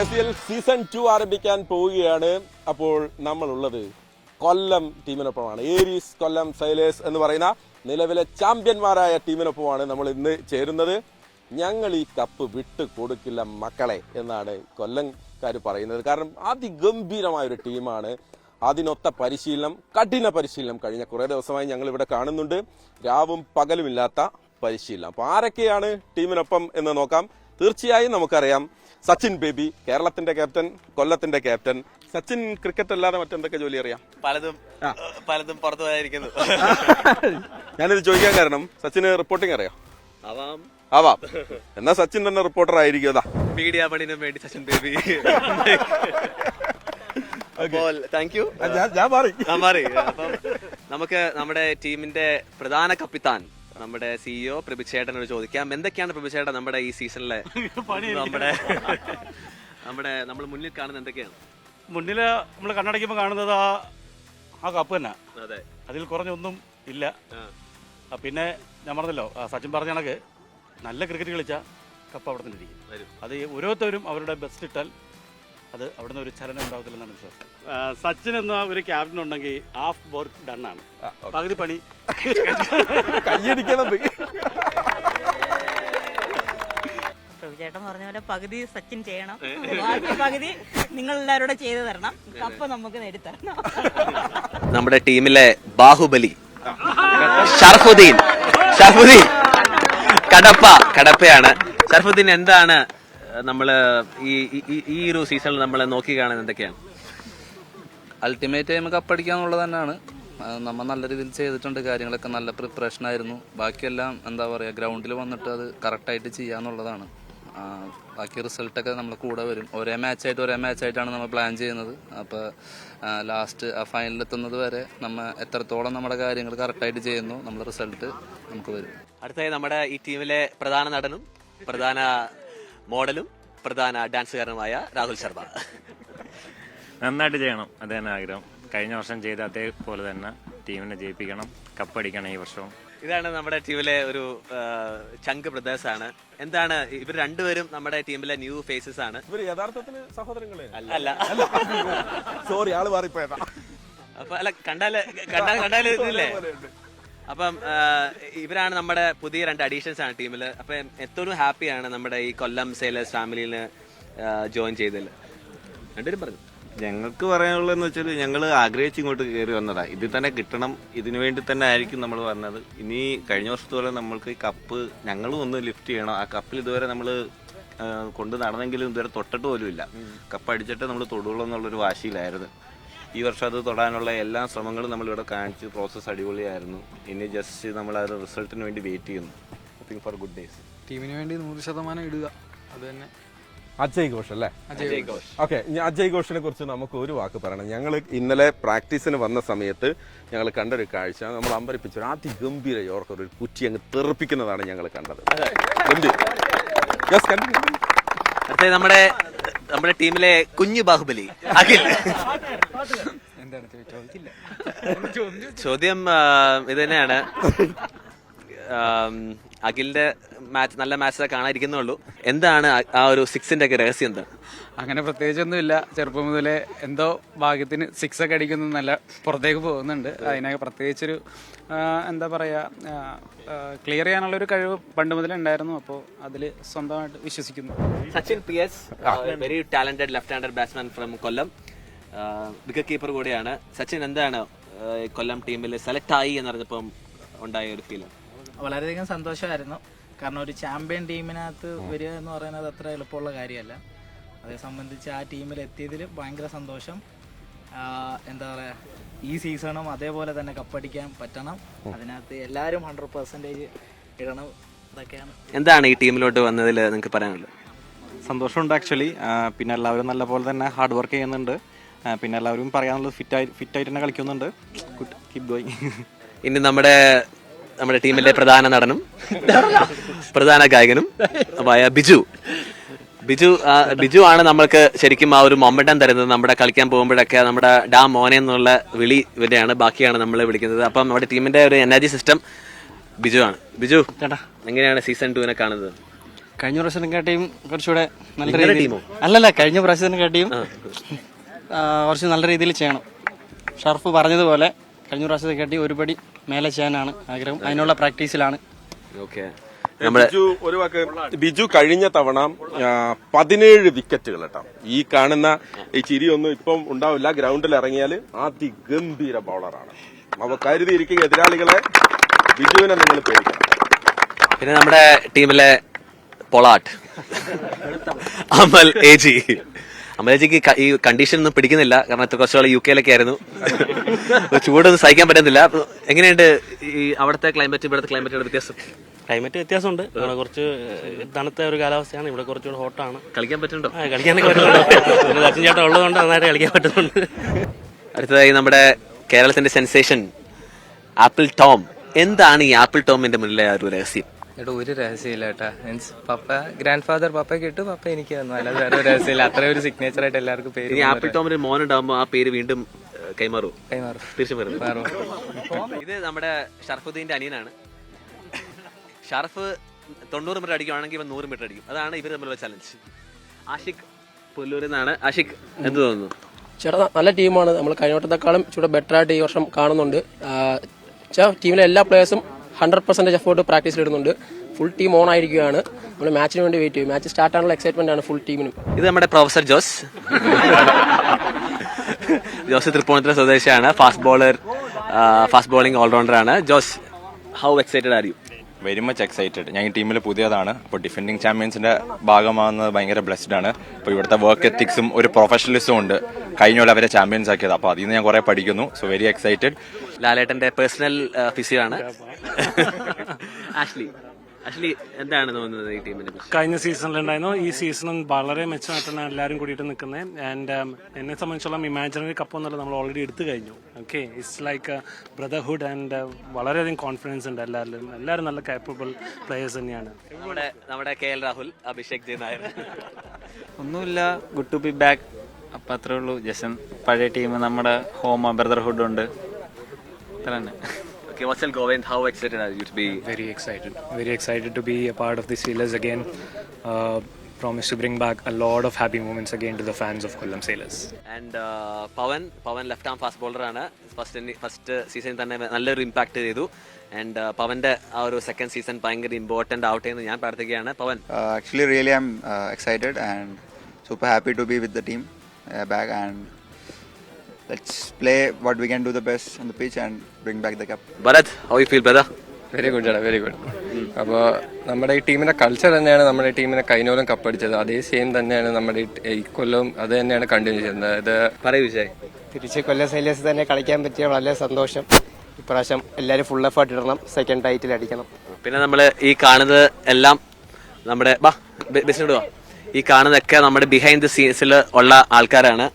K C L season two ആരംഭിക്കാൻ പോവുകയാണ് അപ്പോൾ നമ്മളുള്ളത് കൊല്ലം ടീമിനൊപ്പമാണ്. ഏരീസ് കൊല്ലം സൈലേഴ്സ് എന്ന് പറയുന്ന നിലവിലെ ചാമ്പ്യന്മാരായ ടീമിനൊപ്പമാണ് നമ്മൾ ഇന്ന് ചേരുന്നത്. ഞങ്ങൾ ഈ കപ്പ് വിട്ട് കൊടുക്കില്ല മക്കളെ എന്നാണ് കൊല്ലംകാർ പറയുന്നത്. കാരണം അതിഗംഭീരമായ ഒരു ടീമാണ്. അതിനൊത്ത പരിശീലനം കഠിന പരിശീലനം കഴിഞ്ഞ കുറേ ദിവസമായി ഞങ്ങൾ ഇവിടെ കാണുന്നുണ്ട്. രാവും പകലുമില്ലാത്ത പരിശീലനം. അപ്പോൾ ആരൊക്കെയാണ് ടീമിനൊപ്പം എന്ന് നോക്കാം. തീർച്ചയായും നമുക്കറിയാം സച്ചിൻ ബേബി കേരളത്തിന്റെ ക്യാപ്റ്റൻ കൊല്ലത്തിന്റെ ക്യാപ്റ്റൻ സച്ചിൻ ക്രിക്കറ്റ് അല്ലാതെ മറ്റെന്തൊക്കെ ജോലി അറിയാം? പലതും പലതും പുറത്തു പോയായിരിക്കുന്നു ഞാനിത് ചോദിക്കാൻ കാരണം സച്ചിന് റിപ്പോർട്ടിംഗ് അറിയാം? ആവാം. ആവാം. എന്നാ സച്ചിൻ തന്നെ റിപ്പോർട്ടർ ആയിരിക്കും അതാ. മീഡിയ പണിനും വേണ്ടി സച്ചിൻ ബേബി. അപ്പോൾ താങ്ക് യു ഞാൻ മാറി. മാറി. അപ്പം നമുക്ക് നമ്മുടെ ടീമിന്റെ പ്രധാന കപ്പിത്താൻ നമ്മുടെ സിഇഒ പ്രഭിച്ചേട്ടനോട് ചോദിക്കാം. എന്തൊക്കെയാണ് പ്രഭിച്ചേട്ടൻ നമ്മുടെ ഈ സീസണിലെ നമ്മുടെ നമ്മുടെ നമ്മൾ മുന്നിൽ കാണുന്ന എന്തൊക്കെയാണ്? മുന്നിൽ നമ്മൾ കണ്ണടയ്ക്കുമ്പോൾ കാണുന്നത് ആ ആ കപ്പ് തന്നെ. അതെ. അതിൽ കുറഞ്ഞൊന്നും ഇല്ല. ആ. പിന്നെ ഞാൻ പറഞ്ഞല്ലോ ആ, സച്ചിൻ പറഞ്ഞ കണക്ക് നല്ല ക്രിക്കറ്റ് കളിച്ച കപ്പ് അവിടെ തന്നെ ഇരിക്കും. അത് ഓരോരുത്തരും അവരുടെ ബെസ്റ്റ് ഇട്ടാൽ അത് അവിടെ നിന്ന് ഒരു ചലനം ഉണ്ടാകത്തില്ലെന്നാണ് വിശ്വാസം. സച്ചിൻ എന്ന ഒരു ക്യാപ്റ്റൻ ഉണ്ടെങ്കിൽ ഹാഫ് വർക്ക് ആണ്. പകുതി പണി. കയ്യടിക്കണം ചേട്ടൻ പറഞ്ഞ പോലെ പകുതി സച്ചിൻ ചെയ്യണം. ബാക്കി പകുതി നിങ്ങൾ എല്ലാവരോടും ചെയ്തു തരണം. കപ്പ് നമുക്ക് നേടിത്തരണം. നമ്മുടെ ടീമിലെ ബാഹുബലി. ഷർഫുദ്ദീൻ. ഷർഫുദ്ദീൻ. കടപ്പ. കടപ്പയാണ്. ഷർഫുദ്ദീൻ എന്താണ് നമ്മൾ ഈ ഈ- ഒരു സീസണിൽ നമ്മൾ നോക്കി കാണുന്നത് എന്തൊക്കെയാണ്? അൾട്ടിമേറ്റ് ടൈം കപ്പടിക്കാന്നുള്ളത് തന്നെയാണ്. നമ്മൾ നമ്മ നല്ല രീതിയിൽ ചെയ്തിട്ടുണ്ട് കാര്യങ്ങളൊക്കെ നല്ല പ്രിപ്പറേഷൻ ആയിരുന്നു. ബാക്കിയെല്ലാം എന്താ പറയുക ഗ്രൗണ്ടിൽ വന്നിട്ട് അത് കറക്റ്റായിട്ട് ചെയ്യാന്നുള്ളതാണ്. ബാക്കി റിസൾട്ടൊക്കെ നമ്മൾ കൂടെ വരും. ഒരേ മാച്ചായിട്ട് ഒരേ മാച്ചായിട്ടാണ് നമ്മൾ പ്ലാൻ ചെയ്യുന്നത്. അപ്പോൾ ലാസ്റ്റ് ആ ഫൈനലിൽ എത്തുന്നത് വരെ നമ്മൾ എത്രത്തോളം നമ്മുടെ കാര്യങ്ങൾ കറക്റ്റായിട്ട് ചെയ്യുന്നു നമ്മുടെ റിസൾട്ട് നമുക്ക് വരും. അടുത്തായി നമ്മുടെ ഈ ടീമിലെ പ്രധാന നടനും പ്രധാന മോഡലും പ്രധാന ഡാൻസുകാരനുമായ രാഹുൽ ശർമ്മ. നന്നായിട്ട് ചെയ്യണം. അത് തന്നെ ആഗ്രഹം. കഴിഞ്ഞ വർഷം ചെയ്ത അതേപോലെ തന്നെ ടീമിനെ ജയിപ്പിക്കണം. കപ്പടിക്കണം ഈ വർഷവും. ഇതാണ് നമ്മുടെ ടീമിലെ ഒരു ചങ്ക് ബ്രദേഴ്സ് ആണ് എന്താണ് ഇവർ രണ്ടുപേരും നമ്മുടെ ടീമിലെ ന്യൂ ഫേസസ് ആണ് ഇവർ യഥാർത്ഥത്തിൽ സഹോദരങ്ങളെ. അല്ല. സോറി ആൾ മാറിപ്പോയതാ. അപ്പൊ അല്ല കണ്ടാൽ കണ്ടാൽ കണ്ടാൽ ഇതില്ലേ? അപ്പം ഇവരാണ് നമ്മുടെ പുതിയ രണ്ട് അഡീഷൻസ് ആണ് ടീമിൽ അപ്പം എത്രയും ഹാപ്പിയാണ് നമ്മുടെ ഈ കൊല്ലം സെയിലേഴ്സ് ഫാമിലിയിൽ ജോയിൻ ചെയ്തതിൽ? രണ്ടുപേരും പറഞ്ഞു. ഞങ്ങൾക്ക് പറയാനുള്ളതെന്ന് വെച്ചാൽ ഞങ്ങൾ ആഗ്രഹിച്ച് ഇങ്ങോട്ട് കയറി വന്നതാണ് ഇതിൽ തന്നെ കിട്ടണം ഇതിനു വേണ്ടി തന്നെ ആയിരിക്കും നമ്മൾ വന്നത്. ഇനി കഴിഞ്ഞ വർഷത്തോളം നമ്മൾക്ക് ഈ കപ്പ് ഞങ്ങളും ഒന്ന് ലിഫ്റ്റ് ചെയ്യണം. ആ കപ്പിൽ ഇതുവരെ നമ്മൾ കൊണ്ട് നടന്നെങ്കിലും ഇതുവരെ തൊട്ടിട്ട് പോലും ഇല്ല കപ്പ് അടിച്ചിട്ട് നമ്മൾ തൊടുള്ളൂ എന്നുള്ളൊരു വാശിയിലായിരുന്നു. ഈ വർഷം അത് തൊടാനുള്ള എല്ലാ ശ്രമങ്ങളും നമ്മളിവിടെ കാണിച്ച് പ്രോസസ്സ് അടിപൊളിയായിരുന്നു. ഇനി ജസ്റ്റ് നമ്മൾ അത് റിസൾട്ടിന് വേണ്ടി വെയിറ്റ് ചെയ്യുന്നു. തിങ്ക് ഫോർ ഗുഡ് ഡേയ്സ് ടീമിന് വേണ്ടി നൂറ് ശതമാനം ഇടുക. അത് തന്നെ. അജയ് ഘോഷ് അല്ലേ? അജയ് ഘോഷ്. ഓക്കെ അജയ് ഘോഷിനെ കുറിച്ച് നമുക്ക് ഒരു വാക്ക് പറയണം. ഞങ്ങൾ ഇന്നലെ പ്രാക്ടീസിന് വന്ന സമയത്ത് ഞങ്ങൾ കണ്ടൊരു കാഴ്ച. നമ്മൾ അമ്പരിപ്പിച്ച ഒരു അതിഗംഭീര യോർക്കർ ഒരു കുറ്റി അങ്ങ് തെറിപ്പിക്കുന്നതാണ് ഞങ്ങൾ കണ്ടത്. നമ്മുടെ നമ്മുടെ ടീമിലെ കുഞ്ഞു ബാഹുബലി. അഖിൽ. ചോദ്യം ഇത് തന്നെയാണ് അഖിലിന്റെ മാച്ച് നല്ല മാച്ച് കാണാതിരിക്കുന്നുള്ളൂ എന്താണ് ആ- ഒരു സിക്സിന്റെ ഒക്കെ രഹസ്യം എന്താ? അങ്ങനെ പ്രത്യേകിച്ചൊന്നുമില്ല. ചെറുപ്പം മുതലേ എന്തോ ഭാഗ്യത്തിന് സിക്സ് ഒക്കെ അടിക്കുന്നത് നല്ല പുറത്തേക്ക് പോകുന്നുണ്ട്. അതിനൊക്കെ പ്രത്യേകിച്ചൊരു എന്താ പറയുക ക്ലിയർ ചെയ്യാനുള്ള ഒരു കഴിവ് പണ്ട് മുതലേ ഉണ്ടായിരുന്നു. അപ്പോൾ അതിൽ സ്വന്തമായിട്ട് വിശ്വസിക്കുന്നു. Sachin P S very talented left hander batsman from Kollam. Wicket keeper കൂടിയാണ്. സച്ചിൻ എന്താണ് കൊല്ലം ടീമിൽ സെലക്ട് ആയി എന്ന് പറഞ്ഞപ്പം ഉണ്ടായ ഒരു ഫീൽ വളരെയധികം സന്തോഷമായിരുന്നു. കാരണം ഒരു ചാമ്പ്യൻ ടീമിനകത്ത് വരിക എന്ന് പറയുന്നത് അത്ര എളുപ്പമുള്ള കാര്യമല്ല. അതേ സംബന്ധിച്ച് ആ ടീമിൽ എത്തിയതിൽ ഭയങ്കര സന്തോഷം. എന്താ പറയുക ഈ സീസണും അതേപോലെ തന്നെ കപ്പടിക്കാൻ പറ്റണം. അതിനകത്ത് എല്ലാവരും ഹൺഡ്രഡ് പെർസെന്റേജ് ഇടണം ഇതൊക്കെയാണ് എന്താണ് ഈ ടീമിലോട്ട് വന്നതിൽ നിങ്ങൾക്ക് പറയാനുള്ളത്? സന്തോഷമുണ്ട് ആക്ച്വലി പിന്നെ എല്ലാവരും നല്ല പോലെ തന്നെ ഹാർഡ് വർക്ക് ചെയ്യുന്നുണ്ട്. പിന്നെ എല്ലാവരും പറയാനുള്ളത് ഫിറ്റായി ഫിറ്റായിട്ട് തന്നെ കളിക്കുന്നുണ്ട്. ഗുഡ് കീപ് ഗോയിങ് ഇനി നമ്മുടെ നമ്മുടെ ടീമിലെ പ്രധാന നടനും പ്രധാന ഗായകനും ആയ ബിജു. ബിജു ബിജു ആണ് നമ്മൾക്ക് ശരിക്കും ആ ഒരു മൊമെന്റം തരുന്നത്. നമ്മുടെ കളിക്കാൻ പോകുമ്പോഴൊക്കെ നമ്മുടെ ഡാ മോനെ എന്നുള്ള വിളി ഇവരെയാണ് ബാക്കിയാണ് നമ്മൾ വിളിക്കുന്നത്. അപ്പം നമ്മുടെ ടീമിന്റെ ഒരു എനർജി സിസ്റ്റം ബിജു ആണ്. ബിജു ചേട്ടാ. എങ്ങനെയാണ് സീസൺ ടുവിനെ കാണുന്നത്? കഴിഞ്ഞ പ്രാവശ്യത്തിനെക്കാട്ടിയും കുറച്ചുകൂടെ നല്ല രീതിയിൽ ടീമോ? അല്ലല്ല കഴിഞ്ഞ പ്രാവശ്യത്തിനെക്കാട്ടിയും കുറച്ച് നല്ല രീതിയിൽ ചെയ്യണം. ഷർഫ് പറഞ്ഞതുപോലെ കഴിഞ്ഞ പ്രാവശ്യത്തെ പ്രാവശ്യത്തെക്കാട്ടിയും ഒരുപടി മേലെ ചെയ്യാനാണ് ആഗ്രഹം. അതിനുള്ള പ്രാക്ടീസിലാണ്. ഓക്കെ ബിജു ഒരു വാക്ക്. ബിജു കഴിഞ്ഞ തവണ പതിനേഴ് വിക്കറ്റുകൾ കേട്ടോ. ഈ കാണുന്ന ഈ ചിരിയൊന്നും ഇപ്പം ഉണ്ടാവില്ല. ഗ്രൗണ്ടിൽ ഇറങ്ങിയാൽ അതിഗംഭീര ബൗളറാണ്. അവ കരുതിയിരിക്കുക എതിരാളികളെ. ബിജുവിനെ നിങ്ങൾ പേടിക്കണം. പിന്നെ നമ്മുടെ ടീമിലെ പൊളാട്ട്. Amal A G. Amal A ജിക്ക് ക- ഈ കണ്ടീഷൻ ഒന്നും പിടിക്കുന്നില്ല. കാരണം ഇത്ര നാൾ യു കെയിലൊക്കെ ആയിരുന്നു. ചൂടൊന്നും സഹിക്കാൻ പറ്റുന്നില്ല. എങ്ങനെയുണ്ട് ഈ അവിടുത്തെ ക്ലൈമറ്റ് ഇവിടുത്തെ ക്ലൈമറ്റ് വ്യത്യാസം? ക്ലൈമറ്റ് വ്യത്യാസമുണ്ട്. ഇവിടെ കുറച്ച് തണുത്ത ഒരു കാലാവസ്ഥയാണ്. ഇവിടെ കുറച്ചുകൂടെ ഹോട്ടാണ് കളിക്കാൻ പറ്റുന്നുണ്ടോ? കളിക്കാനൊക്കെ പറ്റുന്നുണ്ട്. അച്ഛൻ ചേട്ടൻ ഉള്ളതുകൊണ്ട് നന്നായിട്ട് കളിക്കാൻ പറ്റുന്നുണ്ട്. അടുത്തതായി നമ്മുടെ കേരളത്തിന്റെ സെൻസേഷൻ ആപ്പിൾ ടോം. എന്താണ് ഈ ആപ്പിൾ ടോമിന്റെ മുന്നിലെ ആ ഒരു രഹസ്യം? ഏട്ടാ ഒരു രഹസ്യമില്ല ഏട്ടാ മീൻസ് പപ്പ ഗ്രാൻഡ് ഫാദർ പപ്പയ്ക്ക് ഇട്ട് പപ്പ എനിക്ക് തന്നു. അല്ലാതെ വേറെ ഒരു രഹസ്യമില്ല. അത്ര ഒരു സിഗ്നേച്ചർ ആയിട്ട് എല്ലാവർക്കും പേര് ഇനി ആപ്പിൾ ടോമിന് മോൻ ഉണ്ടാകുമ്പോൾ ആ പേര് വീണ്ടും കൈമാറും. കൈമാറും. തീർച്ചയായും വരും. ഇത് നമ്മുടെ ഷർഫുദ്ദീന്റെ അനിയനാണ്. ഷർഫ് തൊണ്ണൂറ് മീറ്റർ അടിക്കുവാണെങ്കിൽ ഇവൻ നൂറ് മീറ്റർ അടിക്കും. അതാണ് ഇവർ തമ്മിലുള്ള ചലഞ്ച് ആഷിഖ് പുല്ലൂരിൽ നിന്നാണ്. ആഷിഖ് എന്ത് തോന്നുന്നു? ചേട്ടാ നല്ല ടീമാണ് നമ്മൾ കഴിഞ്ഞ വട്ടത്തെക്കാളും ചൂടെ ബെറ്റർ ആയിട്ട് ഈ വർഷം കാണുന്നുണ്ട്. ടീമിലെ എല്ലാ പ്ലേയേഴ്സും ഹൺഡ്രഡ് പെർസെന്റേജ് എഫോർട്ട് പ്രാക്ടീസിൽ ഇടുന്നുണ്ട്. ഫുൾ ടീം ഓൺ ആയിരിക്കുകയാണ്. നമ്മൾ മാച്ചിന് വേണ്ടി വെയിറ്റ് ചെയ്യും. മാച്ച് സ്റ്റാർട്ട് ആണുള്ള എക്സൈറ്റ്മെന്റ് ആണ് ഫുൾ ടീമിനും ഇത് നമ്മുടെ പ്രൊഫസർ ജോസ്. ജോസ് തൃപ്പൂണിത്തുറ സ്വദേശിയാണ്. Fast bowler fast bowling allrounder ആണ്. Jose how excited are you very much excited ഞാൻ ഈ ടീമിൽ പുതിയതാണ്. അപ്പോൾ ഡിഫെൻഡിങ് ചാമ്പ്യൻസിന്റെ ഭാഗമാകുന്നത് ഭയങ്കര ബ്ലെസ്ഡ് ആണ്. അപ്പോൾ ഇവിടുത്തെ വർക്ക് എത്തിക്സും ഒരു പ്രൊഫഷണലിസവും ഉണ്ട്. കഴിഞ്ഞ പോലെ അവരെ ചാമ്പ്യൻസ് ആക്കിയത്. അപ്പോൾ അതിൽ നിന്ന് ഞാൻ കുറെ പഠിക്കുന്നു. സോ വെരി എക്സൈറ്റഡ് ലാലേട്ടന്റെ പേഴ്സണൽ ഫിസിയോ ആണ്. ആഷ്ലി ആഷ്ലി എന്താണ് തോന്നുന്നത് ഈ ടീമിനെ കുറിച്ച്? കഴിഞ്ഞ സീസണിലുണ്ടായിരുന്നു ഈ സീസണും വളരെ മെച്ചമായിട്ടാണ് എല്ലാവരും കൂടിയിട്ട് നിൽക്കുന്നത് ആൻഡ് എന്നെ സംബന്ധിച്ചോളം ഇമാജിനറി കപ്പ് എന്നുള്ളത് നമ്മൾ ഓൾറെഡി എടുത്തു കഴിഞ്ഞു. Okay it's like brotherhood and വളരെയധികം കോൺഫിഡൻസ് ഉണ്ട് എല്ലാവരിലും എല്ലാവരും നല്ല കാപ്പബിൾ പ്ലേയേഴ്സ് തന്നെയാണ്. നമ്മുടെ നമ്മുടെ കെ എൽ രാഹുൽ അഭിഷേക് ജയനായർ ഒന്നുമില്ല. ഗുഡ് ടു ബി ബാക്ക് അപ്പം അത്രേ ഉള്ളൂ ജസൻ പഴയ ടീം നമ്മുടെ ഹോം ബ്രദർഹുഡ് ഉണ്ട് അത്ര തന്നെ Okay, what's Govind? How excited are you to be? Very excited. Very excited to be a part of the Sailors again. Uh, promise to bring back a lot of happy moments again to the fans of Kollam Sailors. And Pavan Pavan left arm fast ബോളറാണ് first first സീസണിൽ തന്നെ നല്ലൊരു impact ചെയ്തു and പവന്റെ ആ ഒരു second season ഭയങ്കര important ആവട്ടെ എന്ന് ഞാൻ പ്രാർത്ഥിക്കുകയാണ് Pavan Uh, actually, really, I'm uh, excited and super happy to be with the team uh, back. And let's play what we can do the best on the pitch and bring back the cup. Bharat, how you feel, brother? Very good ചേട്ടാ very good അപ്പോൾ നമ്മുടെ ഈ ടീമിന്റെ culture തന്നെയാണ് നമ്മുടെ ടീമിനെ കൈനോലം കപ്പടിച്ചത് അതേ same തന്നെയാണ് നമ്മുടെ ഈ- ഈ കൊല്ലവും അത് തന്നെയാണ് കണ്ടിന്യൂ ചെയ്യുന്നത് അതായത് പറയൂ വിജയ് തിരിച്ച് കൊല്ലം സൈലേഴ്സ് തന്നെ കളിക്കാൻ പറ്റിയ വളരെ സന്തോഷം ഇപ്രാവശ്യം എല്ലാവരും ഫുൾ എഫേർട്ട് ഇടണം സെക്കൻഡ് ടൈറ്റിൽ അടിക്കണം പിന്നെ നമ്മൾ ഈ കാണുന്നത് എല്ലാം നമ്മുടെ ബാ ബിസിനോട് വാ ഈ കാണുന്നതൊക്കെ നമ്മുടെ ബിഹൈൻഡ് ദി സീൻസിൽ ഉള്ള ആൾക്കാരാണ്.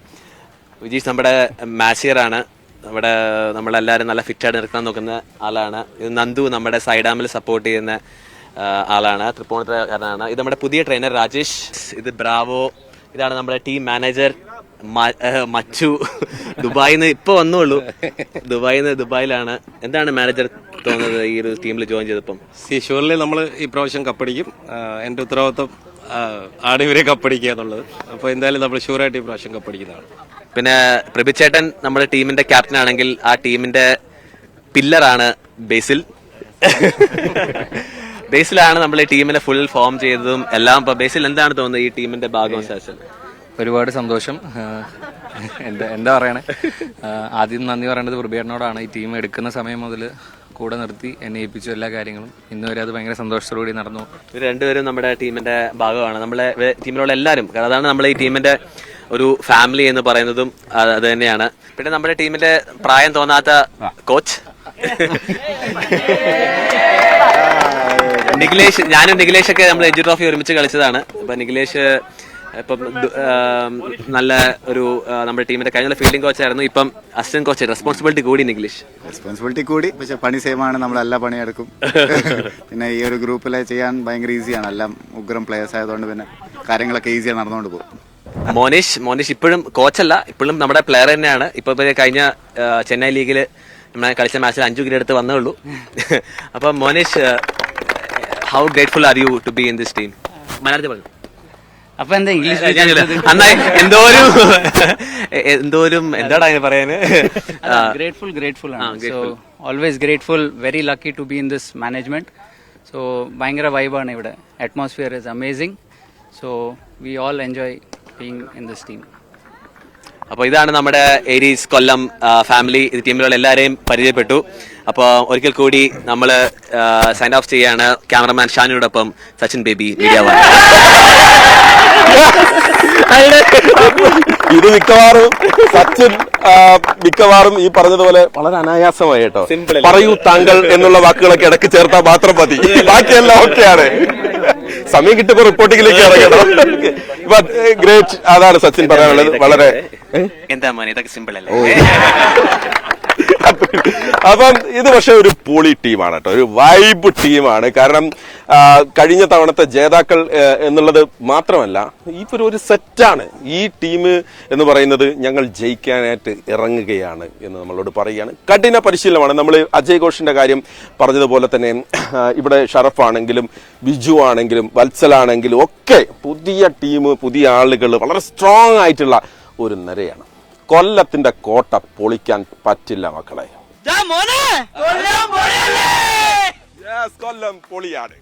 വിജീഷ് നമ്മുടെ മാസിയറാണ് നമ്മുടെ നമ്മളെല്ലാവരും നല്ല ഫിറ്റായിട്ട് നിൽക്കാൻ നോക്കുന്ന ആളാണ്. ഇത് നന്ദു നമ്മുടെ സൈഡാമിൽ സപ്പോർട്ട് ചെയ്യുന്ന ആളാണ്. തൃപ്പൂണിത്തുറക്കാരനാണ്. ഇത് നമ്മുടെ പുതിയ ട്രെയിനർ രാജേഷ്. ഇത് ബ്രാവോ. ഇതാണ് നമ്മുടെ ടീം മാനേജർ മച്ചു. ദുബായിൽ നിന്ന് ഇപ്പൊ വന്നുള്ളൂ ദുബായിൽ നിന്ന് ദുബായിലാണ്. എന്താണ് മാനേജർ തോന്നുന്നത് ഈ ഒരു ടീമിൽ ജോയിൻ ചെയ്തപ്പം? ഷുവർലി നമ്മൾ ഈ പ്രാവശ്യം കപ്പടിക്കും എന്റെ ഉത്തരവാദിത്വം ആണ് ഇവരെ കപ്പടിക്കുക എന്നുള്ളത്. അപ്പോൾ എന്തായാലും നമ്മൾ ഷുവറായിട്ട് ഈ പ്രാവശ്യം കപ്പടിക്കുന്നതാണ്. പിന്നെ പ്രഭിച്ചേട്ടൻ നമ്മുടെ ടീമിന്റെ ക്യാപ്റ്റൻ ആണെങ്കിൽ ആ ടീമിന്റെ പില്ലറാണ് ബേസിൽ. ബേസിലാണ് നമ്മൾ ഈ ടീമിനെ ഫുൾ ഫോം ചെയ്തതും എല്ലാം. ഇപ്പൊ ബേസിൽ എന്താണ് തോന്നുന്നത് ഈ ടീമിന്റെ ഭാഗം ശേഷം ഒരുപാട് സന്തോഷം. എന്താ എന്താ പറയണേ? ആദ്യം നന്ദി പറയേണ്ടത് പ്രഭേട്ടനോടാണ് ഈ ടീം എടുക്കുന്ന സമയം മുതൽ കൂടെ നിർത്തി എന്നെ ഏൽപ്പിച്ചു എല്ലാ കാര്യങ്ങളും. ഇന്ന് വരെ അത് ഭയങ്കര സന്തോഷത്തോടുകൂടി നടന്നു. ഇവർ രണ്ടുപേരും നമ്മുടെ ടീമിന്റെ ഭാഗമാണ്. നമ്മളെ ടീമിലുള്ള എല്ലാവരും. കാരണം അതാണ് നമ്മളെ ഈ ടീമിന്റെ ഒരു ഫാമിലി എന്ന് പറയുന്നതും അത് അത് തന്നെയാണ്. പിന്നെ നമ്മുടെ ടീമിന്റെ പ്രായം തോന്നാത്ത കോച്ച് നിഖിലേഷ് ഞാനും നിഖിലേഷ് ഒക്കെ നമ്മൾ എജു ട്രോഫി ഒരുമിച്ച് കളിച്ചതാണ്. അപ്പൊ നിഖിലേഷ് ഇപ്പം നല്ല ഒരു നമ്മുടെ ടീമിന്റെ കഴിഞ്ഞ ഫീൽഡിംഗ് കോച്ചായിരുന്നു ഇപ്പം അസിസ്റ്റന്റ് കോച്ച് റെസ്പോൺസിബിലിറ്റി കൂടി ഇംഗ്ലീഷ്. റെസ്പോൺസിബിലിറ്റി കൂടി. പക്ഷെ പണി സെയിം ആണ്. നമ്മൾ എല്ലാ പണിയെടുക്കും പിന്നെ ഈ ഒരു ഗ്രൂപ്പിൽ ചെയ്യാൻ ഭയങ്കര ഈസിയാണ് എല്ലാം ഉഗ്രം പ്ലേയേഴ്സ് ആയതുകൊണ്ട് പിന്നെ കാര്യങ്ങളൊക്കെ ഈസിയാണ് നടന്നുകൊണ്ട് പോകും. മോനീഷ് മോനീഷ് ഇപ്പോഴും കോച്ചല്ല ഇപ്പോഴും നമ്മുടെ പ്ലെയർ തന്നെയാണ്. ഇപ്പൊ ഇപ്പൊ കഴിഞ്ഞ ചെന്നൈ ലീഗിൽ നമ്മളെ കളിച്ച മാച്ചിൽ അഞ്ചു വിക്കറ്റ് എടുത്ത് വന്നേ ഉള്ളൂ. അപ്പൊ Monish how grateful are you to be in this team മലയാളത്തിൽ പറഞ്ഞു. അപ്പൊ എന്താ ഇംഗ്ലീഷ് അന്നായി എന്തോരും എന്തോരും എന്താടാ അതിന് പറയാന്? ഗ്രേറ്റ്ഫുൾ ഗ്രേറ്റ്ഫുൾ ആണ്. So always grateful very lucky to be in this management so ഭയങ്കര വൈബാണ് ഇവിടെ. Atmosphere is amazing so we all enjoy being in this team അപ്പൊ ഇതാണ് നമ്മുടെ ഏരീസ് കൊല്ലം ഫാമിലി ഇത് ടീമിലുള്ള എല്ലാവരെയും പരിചയപ്പെട്ടു. അപ്പോൾ ഒരിക്കൽ കൂടി നമ്മൾ സൈൻ ഓഫ് ചെയ്യാണ് ക്യാമറമാൻ ഷാനിയോടൊപ്പം സച്ചിൻ ബേബി മീഡിയ ഇത് മിക്കവാറും സച്ചിൻ മിക്കവാറും ഈ പറഞ്ഞതുപോലെ വളരെ അനായാസമായി കേട്ടോ. പറയൂ താങ്കൾ എന്നുള്ള വാക്കുകളൊക്കെ ഇടയ്ക്ക് ചേർത്താൽ മാത്രം മതി. ബാക്കിയെല്ലാം ഓക്കെയാണ്. സമയം കിട്ടുമ്പോ റിപ്പോർട്ടിങ്ങിലേക്ക് ഇറങ്ങണം. ഇപ്പൊ ഗ്രേറ്റ്. അതാണ് സച്ചിൻ പറയാനുള്ളത്. വളരെ? എന്താ ഇതൊക്കെ സിമ്പിൾ അല്ലേ? അപ്പം ഇത് പക്ഷെ ഒരു പൊളി ടീമാണ് കേട്ടോ. ഒരു വൈബ് ടീമാണ്. കാരണം കഴിഞ്ഞ തവണത്തെ ജേതാക്കൾ എന്നുള്ളത് മാത്രമല്ല ഇപ്പൊ ഒരു സെറ്റാണ്. ഈ ടീം എന്ന് പറയുന്നത് ഞങ്ങൾ ജയിക്കാനായിട്ട് ഇറങ്ങുകയാണ് എന്ന് നമ്മളോട് പറയുകയാണ്. കഠിന പരിശീലനമാണ്. നമ്മൾ അജയ് ഘോഷിന്റെ കാര്യം പറഞ്ഞതുപോലെ തന്നെ ഇവിടെ ഷറഫ് ആണെങ്കിലും ബിജു ആണെങ്കിലും വത്സലാണെങ്കിലും ഒക്കെ പുതിയ ടീം പുതിയ ആളുകൾ വളരെ സ്ട്രോങ് ആയിട്ടുള്ള ഒരു നിരയാണ്. കൊല്ലത്തിന്റെ കോട്ട പൊളിക്കാൻ പറ്റില്ല മക്കളെ. Yes, കൊല്ലം പൊളിയാണ്.